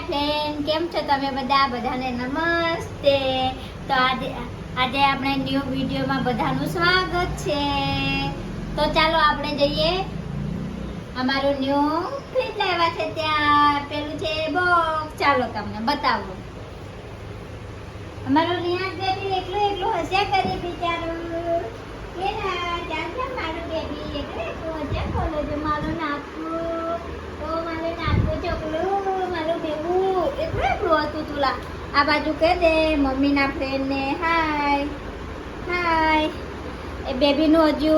હાય friend કેમ છો તમે બધા? બધાને નમસ્તે. તો આજે આજે આપણે ન્યૂ વિડીયોમાં બધાનું સ્વાગત છે. તો ચાલો આપણે જઈએ. અમારું ન્યૂ ફ્રીજ લાવ્યા છે ત્યાં. પેલું છે બોક્સ ચાલો તમને બતાવો. અમારો રિયાઝ બેબી એકલું એકલું હસ્યા કરી બિચારું. મારું બેબી. એકલું એકલું હસ્યા છો. મારું નાખું ઓ મારું નાખું ચોકલું મારું બેબું એકલું એકલું આ બાજુ કહી દે, મમ્મીના ફ્રેન્ડને હાય હાય એ બેબીનું હજુ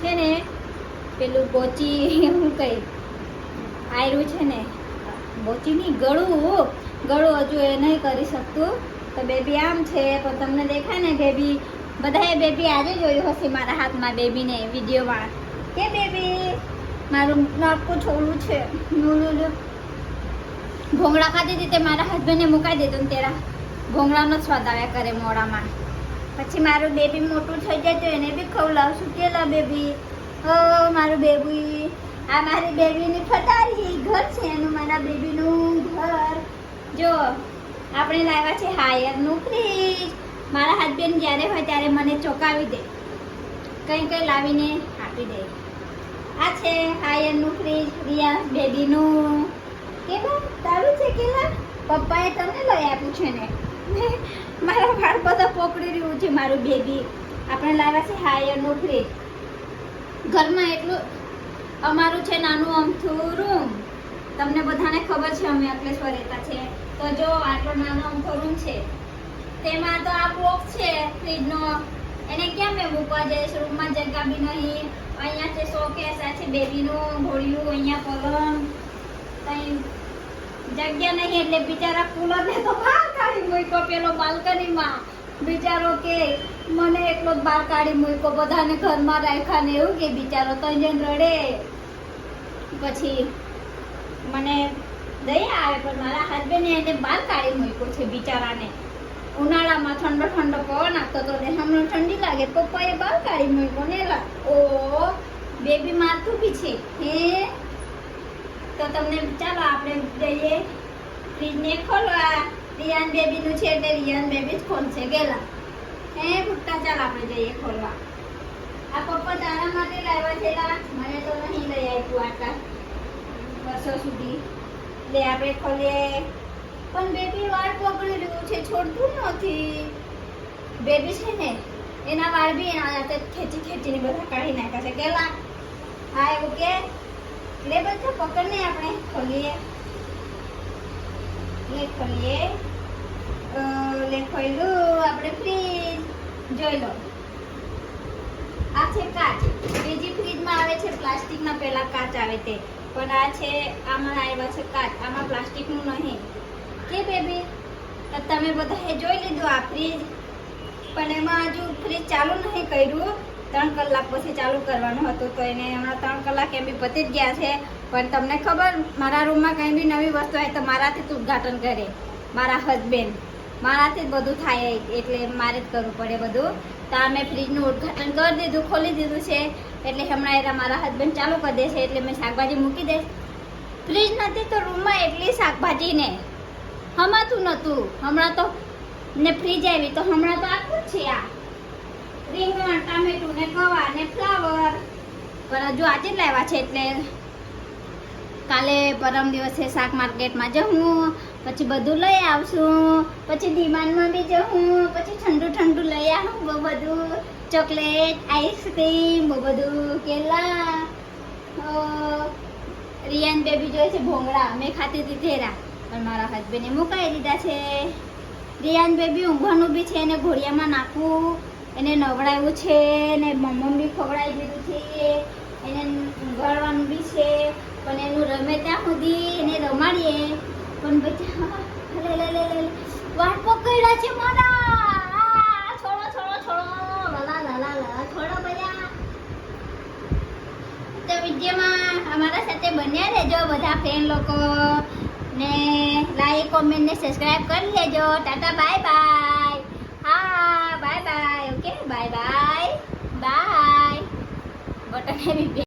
છે ને, પેલું બોચી, હું કહી આયરું છે ને, બોચીની ગળું ગળું હજુ એ નહીં કરી શકતું. તો બેબી આમ છે, પણ તમને દેખાય ને બેબી બધાએ બેબી આજે જોયું હશે મારા હાથમાં બેબીને વિડીયોમાં કે બેબી મારું નાકું છોડું છે લુલુલુ. ભોંગળા ખાધી હતી તે મારા હસબન્ડને મુકાઈ દીધું ને તેરા. ભોંગળાનો સ્વાદ આવ્યા કરે મોડામાં પછી મારું બેબી મોટું થઈ જાય તો એને બી ખવડાવશું કેલા બેબી ઓ, મારું બેબી આ મારી બેબીની ફટારી ઘર છે એનું, મારા બેબીનું ઘર. જો, આપણે લાવ્યા છે હાયરનું ફ્રીજ મારા હસબન્ડ જ્યારે હોય ત્યારે મને ચોંકાવી દે. કંઈ કંઈ લાવીને આપી દે. આ છે હાયરનું ફ્રીજ રિયા બેબીનું કેવું તારું છે કેલા? પપ્પાએ તમને લઈ આપ્યું છે ને? મારા વાળ બધા પોકડી રહ્યું છે, મારું બેબી. આપણે લાવ્યા છે હાયરનું ફ્રીજ ઘરમાં એટલું અમારું છે નાનું અમથું રૂમ તમને બધાને ખબર છે, અમે અંકલેશ્વર રહેતા છે. તો જો, આટલો નાનો અમથો રૂમ છે. તેમાં તો આ બોક્સ છે ફ્રીજનો એને ક્યાં મેં મૂકવા જઈશ? રૂમમાં જગ્યા બી નહીં. અહીંયા છે શોકેસ આ છે બેબીનું ઘોડિયું, અહીંયા પલંગ. જગ્યા નહીં એટલે બિચારા કુલરને તો બહાર કાઢી મૂક્યો પેલો બાલ્કનીમાં. બિચારો કે, મને એકલો જ બહાર કાઢી મૂક્યો, બધાને ઘરમાં રાખ્યા ને એવું કે બિચારો તો જણ રડે. પછી મને દયા આવે, પણ મારા હસબન્ડે એને બહાર કાઢી મૂક્યો છે બિચારાને. ઉનાળામાં ઠંડો ઠંડો પવન આપતો તો હમણાં ઠંડી લાગે, પપ્પાએ બહાર કાઢી મૂક્યો ને ઓ બેબી મારતું બી છે. હે? તો તમને ચાલો આપણે જઈએ. ફ્રીજને ખોલવા રિયાન બેબીનું છે એટલે રિયાન બેબી જ ખોલશે. ગેલા. હે ફૂટતા ચાલ આપણે જઈએ ખોલવા. આ પપ્પા તારા માટે લાવ્યા છે મને તો નહીં લઈ આપ્યું આટલા વર્ષો સુધી. લે, આપણે ખોલીએ. પણ બેબી વાળ પકડી રહ્યું છે. છોડતું નથી. બેબી છે ને, એના વાળ બી એના ખેંચી ખેંચીને બધા કાઢી નાખ્યા છે. ગેલા. હા, એવું કે? લે બધા પકડને આપણે ખોલીએ. લે ખોલીએ. આપણે ફ્રીજ જોઈ લો. આ છે કાચ. બીજી ફ્રીજમાં આવે છે પ્લાસ્ટિકના પહેલાં કાચ આવે તે. પણ આ છે, આમાં આવ્યા છે કાચ. આમાં પ્લાસ્ટિકનું નહીં. કે બેબી? તો તમે બધાએ જોઈ લીધું આ ફ્રીજ. પણ એમાં હજુ ફ્રીજ ચાલુ નહીં કર્યું. ત્રણ કલાક પછી ચાલુ કરવાનું હતું, તો એને હમણાં ત્રણ કલાક એમ બી પતી જ ગયા છે. પણ તમને ખબર, મારા રૂમમાં કંઈ બી નવી વસ્તુ હોય તો મારાથી જ ઉદઘાટન કરે, મારા હસબેન્ડ મારાથી જ બધું થાય, એટલે મારે જ કરવું પડે બધું. તો મેં ફ્રીજનું ઉદ્ઘાટન કરી દીધું, ખોલી દીધું છે. એટલે હમણાં એના મારા હસબન્ડ ચાલુ કરી દેશે એટલે મેં શાકભાજી મૂકી દઈશ. ફ્રીજ નથી તો રૂમમાં એટલી શાકભાજી ને. હમાતું નહોતું હમણાં તો ને ફ્રીજ આવી, તો હમણાં તો આખું છે આ. રીંગણ, ટામેટું ને ગવા ને ફ્લાવર. પણ હજુ આજે જ લાવ્યા છે એટલે કાલે પરમ દિવસે શાક માર્કેટમાં જવું પછી બધું લઈ આવશું, પછી ડિમાન્ડમાં બી જવું પછી ઠંડુ ઠંડુ લઈ આવું બહુ બધું, ચોકલેટ, આઈસ્ક્રીમ, બહુ બધું, કેલા રિયાન બેબી જોઈએ છે ભોંગળા, મેં ખાતી હતી ઘેરા પણ મારા હસબન્ડે મુકાઈ દીધા છે. રિયાન બેબી ઊંઘવાનું બી છે એને ઘોડિયામાં નાખવું એને નવડાવ્યું છે, ને મમ્મ બી ખવડાવી દીધું છે એને ઊંઘાડવાનું બી છે, પણ એનું રમે ત્યાં સુધી એને રમાડીએ. પણ પછી લે લે લે વાટ પકડ્યા છે મારા. છોડો છોડો છોડો. લાલા, લલા લલા ભૈયા. તો વિડીયોમાં અમારા સાથે બન્યા રહેજો બધા ફ્રેન્ડ લોકો. ને લાઈક કોમેન્ટ ને સબસ્ક્રાઈબ કરી લેજો. Tata, bye bye. હા bye bye okay bye bye bye button બી